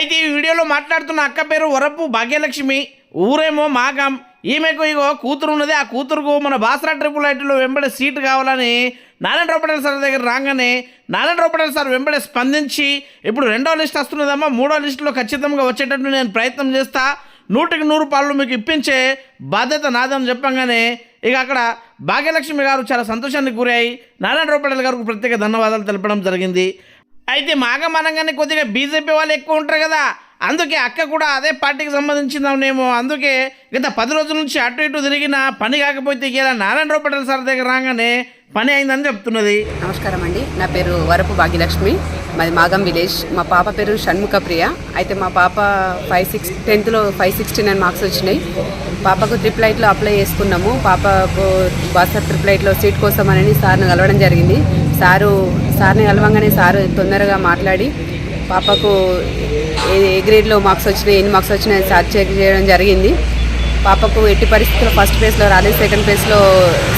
అయితే ఈ వీడియోలో మాట్లాడుతున్న అక్క పేరు వరపు భాగ్యలక్ష్మి ఊరేమో మాగం. ఈమెకు ఇగో కూతురు ఉన్నది ఆ కూతురుకు మన బాసరా ట్రిపుల్ ఐటీలో వెంబడే సీట్ కావాలని నారాయణ రూపటల్ సార్ దగ్గర రాగానే నారాయణ రూపటల్ సార్ వెంబడే స్పందించి ఇప్పుడు రెండో లిస్ట్ వస్తున్నదమ్మా మూడో లిస్టులో ఖచ్చితంగా వచ్చేటట్టు నేను ప్రయత్నం చేస్తా. నూటికి నూరు పాలు మీకు ఇప్పించే బాధ్యత నాదని చెప్పంగానే ఇక అక్కడ భాగ్యలక్ష్మి గారు చాలా సంతోషానికి గురయ్యి నారాయణ రూపటల్ గారికి ప్రత్యేక ధన్యవాదాలు తెలపడం జరిగింది. అయితే మాగం అనగానే కొద్దిగా బీజేపీ వాళ్ళు ఎక్కువ ఉంటారు కదా. అందుకే అక్క కూడా అదే పార్టీకి సంబంధించిందామేమో అందుకే గత పది రోజుల నుంచి అటు ఇటు తిరిగిన పని కాకపోతే ఇలా నారాయణ రూపటల్ సార్ దగ్గర రాగానే పని అయిందని చెప్తున్నది. నమస్కారం అండి. నా పేరు వరపు భాగ్యలక్ష్మి. మాది మాగం విలేజ్. మా పాప పేరు షణ్ముఖ ప్రియ. అయితే మా పాప ఫైవ్ సిక్స్ టెన్త్లో ఫైవ్ సిక్స్టీ నైన్ మార్క్స్ వచ్చినాయి. పాపకు ట్రిపుల్ ఐట్లో అప్లై చేసుకున్నాము. పాపకు బాసర్ ట్రిపుల్ ఐట్లో సీట్ కోసం అని సార్ని కలవడం జరిగింది. సారు సార్ని కలవంగానే సారు తొందరగా మాట్లాడి పాపకు ఏ గ్రేడ్లో మార్క్స్ వచ్చినాయి ఎన్ని మార్క్స్ వచ్చినాయి సార్ చెక్ చేయడం జరిగింది. పాపకు ఎట్టి పరిస్థితుల్లో ఫస్ట్ ప్లేస్లో రాలేదు సెకండ్ ప్లేస్లో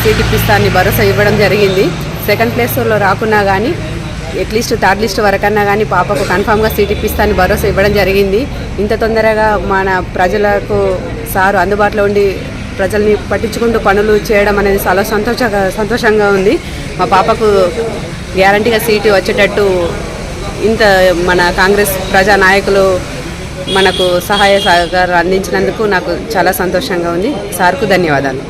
సీట్ ఇప్పిస్తా అని భరోసా ఇవ్వడం జరిగింది. సెకండ్ ప్లేస్లో రాకున్నా కానీ అట్లీస్ట్ థర్డ్ లిస్ట్ వరకన్నా కానీ పాపకు కన్ఫామ్గా సీట్ ఇప్పిస్తా అని భరోసా ఇవ్వడం జరిగింది. ఇంత తొందరగా మన ప్రజలకు సారు అందుబాటులో ఉండి ప్రజల్ని పట్టించుకుంటూ పనులు చేయడం అనేది చాలా సంతోష సంతోషంగా ఉంది. మా పాపకు గ్యారంటీగా సీటు వచ్చేటట్టు ఇంత మన కాంగ్రెస్ ప్రజా నాయకులు మనకు సహాయ సహకారం అందించినందుకు నాకు చాలా సంతోషంగా ఉంది. సార్కు ధన్యవాదాలు.